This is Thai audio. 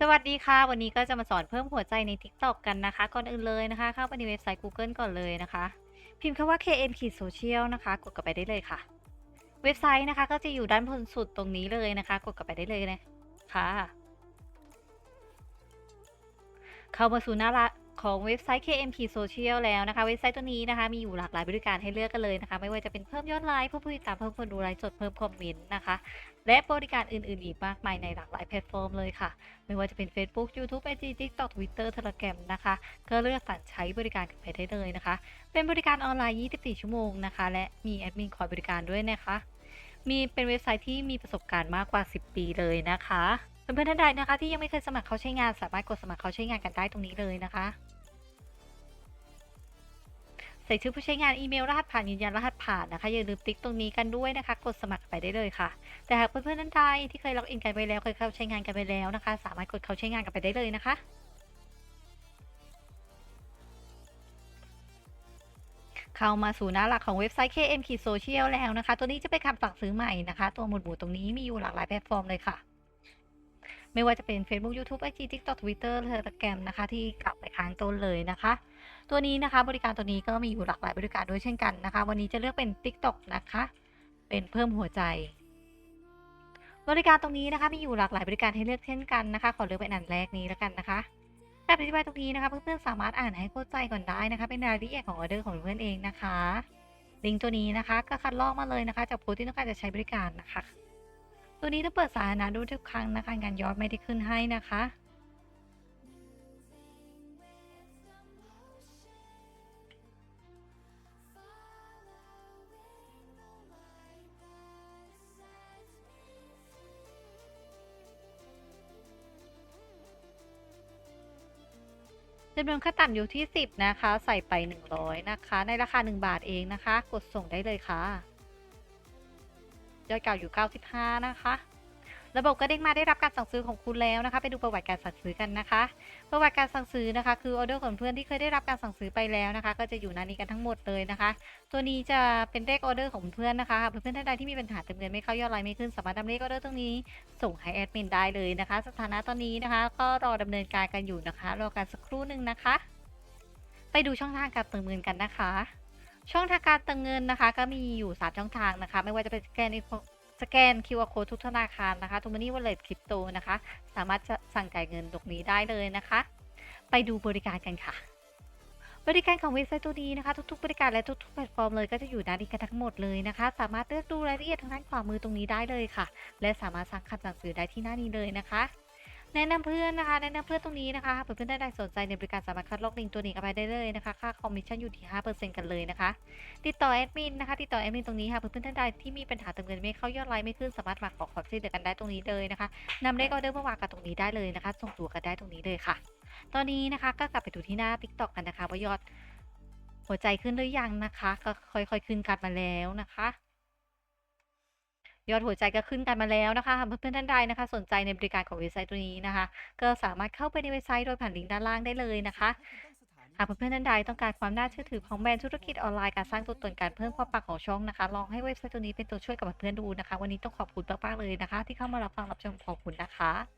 สวัสดีค่ะ วันนี้ก็จะมาสอนเพิ่มหัวใจใน TikTok กันนะคะ ก่อนอื่นเลยนะคะ เข้าไปในเว็บไซต์ Google ก่อนเลยนะคะ พิมพ์คำว่า kn social นะคะ กดกลับไปได้เลยค่ะ เว็บไซต์นะคะ ก็จะอยู่ด้านบนสุดตรงนี้เลยนะคะ กดกลับไปได้เลยนะค่ะเข้ามาสู่หน้าละ ของเว็บไซต์ KMP Social แล้วนะคะ เว็บไซต์ตัวนี้นะคะ มีอยู่หลากหลายบริการให้เลือกกันเลยนะคะ ไม่ว่าจะเป็นเพิ่มยอดไลค์เพิ่มผู้ติดตามเพิ่มคนดูไลฟ์สดเพิ่มคอมเมนต์นะคะ และบริการอื่น ๆ อีกมากมายในหลากหลายแพลตฟอร์มเลยค่ะ ไม่ว่าจะเป็น Facebook YouTube IG TikTok Twitter Telegram นะคะ ก็เลือกสรรใช้บริการกันไปได้เลยนะคะ เป็นบริการออนไลน์ 24 ชั่วโมงนะคะ และมีแอดมินคอยบริการด้วยนะคะ มีเป็นเว็บไซต์ที่มีประสบการณ์มากกว่า 10 ปีเลยนะคะเพื่อนๆท่านใดนะคะที่ยังไม่เคยสมัครเขาใช้งานสามารถกดสมัครเขาใช้งานกันได้ตรงนี้เลยนะคะ ใส่ชื่อผู้ใช้งานอีเมลรหัสผ่านยืนยันรหัสผ่านนะคะ อย่าลืมติ๊กตรงนี้กันด้วยนะคะ กดสมัครไปได้เลยค่ะ แต่หากเพื่อนๆท่านใดที่เคยล็อกอินกันไปแล้วเคยเข้าใช้งานกันไปแล้วนะคะ สามารถกดเข้าใช้งานกันไปได้เลยนะคะเข้ามาสู่หน้าหลักของเว็บไซต์ KM k Social แล้วนะคะ ตัวนี้จะเป็นคำสั่งซื้อใหม่นะคะ ตัวหมวดหมู่ตรงนี้มีอยู่หลากหลายแพลตฟอร์มเลยค่ะ ไม่ว่าจะเป็น Facebook YouTube IG TikTok Twitter Telegram นะคะ ที่กลับไปค้างต้นเลยนะคะ ตัวนี้นะคะบริการตัวนี้ก็มีอยู่หลากหลายบริการด้วยเช่นกันนะคะ วันนี้จะเลือกเป็น TikTok นะคะ เป็นเพิ่มหัวใจ บริการตรงนี้นะคะมีอยู่หลากหลายบริการให้เลือกเช่นกันนะคะ ขอเลือกเป็นอันแรกนี้แล้วกันนะคะแบบอธิบายตรงนี้นะคะเพื่อนๆสามารถอ่านให้เข้าใจก่อนได้นะคะ เป็นรายละเอียดของออเดอร์ของเพื่อนเองนะคะลิงก์ตัวนี้นะคะก็คัดลอกมาเลยนะคะจากโพสต์ที่ต้องการจะใช้บริการนะคะ ตัวนี้ต้องเปิดสาธารณะดูทุกครั้งนะคะงานยอดไม่ได้ขึ้นให้นะคะ จำนวนขั้นต่ำอยู่ที่ 10 นะคะ ใส่ไป 100 นะคะ ในราคา 1 บาทเองนะคะ กดส่งได้เลยค่ะ ยอดเก่าอยู่ 95 นะคะ ระบบก็เด้งมาได้รับการสั่งซื้อของคุณแล้วนะคะ ไปดูประวัติการสั่งซื้อกันนะคะ ประวัติการสั่งซื้อนะคะ คือออเดอร์ของเพื่อนที่เคยได้รับการสั่งซื้อไปแล้วนะคะ ก็จะอยู่หน้านี้กันทั้งหมดเลยนะคะ ตัวนี้จะเป็นเลขออเดอร์ของเพื่อนนะคะเพื่อนท่านใดที่มีปัญหาเติมเงินไม่เข้ายอดไลน์ไม่ขึ้นสามารถนำเลขออเดอร์ตรงนี้ส่งให้แอดมินได้เลยนะคะ สถานะตอนนี้นะคะ ก็รอดำเนินการกันอยู่นะคะ รอการสักครู่หนึ่งนะคะ ไปดูช่องทางการเติมเงินกันนะคะ ช่องทางการเติมเงินนะคะ ก็มีอยู่3ช่องทางนะคะ ไม่ว่าจะเป็นสแกนสแกน QR code ทุกธนาคารนะคะตรงนี้ wallet crypto นะคะ สามารถจะสั่งจ่ายเงินตรงนี้ได้เลยนะคะ ไปดูบริการกันค่ะ บริการของเว็บไซต์ตัวนี้นะคะ ทุกๆ บริการและทุกๆแพลตฟอร์มเลยก็จะอยู่ด้านนี้กันทั้งหมดเลยนะคะ สามารถเลือกดูรายละเอียดทางด้านขวามือตรงนี้ได้เลยค่ะ และสามารถสั่งคำสั่งซื้อได้ที่หน้านี้เลยนะคะ แนะนำเพื่อนนะคะ แนะนำเพื่อนตรงนี้นะคะเพื่อนๆท่านใดสนใจในบริการสามารถคัดลอกลิงตัวนี้กันไปได้เลยนะคะ ค่าคอมมิชชั่นอยู่ที่ 5%กันเลยนะคะ ติดต่อแอดมินนะคะ ติดต่อแอดมินตรงนี้ค่ะ เพื่อนๆท่านใดที่มีปัญหาเติมเงินไม่เข้ายอดไลน์ไม่ขึ้นสามารถฝากขอความช่วยเหลือกันได้ตรงนี้เลยนะคะนำเลขออเดอร์มาวางกันตรงนี้ได้เลยนะคะ ส่งตัวกันได้ตรงนี้เลยค่ะ ตอนนี้นะคะก็กลับไปดูที่หน้า TikTok กันนะคะว่ายอดหัวใจขึ้นหรือยังนะคะ ก็ค่อยๆขึ้นกันมาแล้วนะคะ ยอดหัวใจก็ขึ้นกันมาแล้วนะคะหากเพื่อนๆท่านใดนะคะ สนใจในบริการของเว็บไซต์ตัวนี้นะคะ ก็สามารถเข้าไปในเว็บไซต์โดยผ่านลิงก์ด้านล่างได้เลยนะคะหากเพื่อนๆท่านใดต้องการความน่าเชื่อถือของแบรนด์ธุรกิจออนไลน์การสร้างตัวตนการเพิ่มความปังของช่องนะคะ ลองให้เว็บไซต์ตัวนี้เป็นตัวช่วยกับเพื่อนดูนะคะ วันนี้ต้องขอบคุณมากๆเลยนะคะ ที่เข้ามารับฟังรับชมขอบคุณนะคะ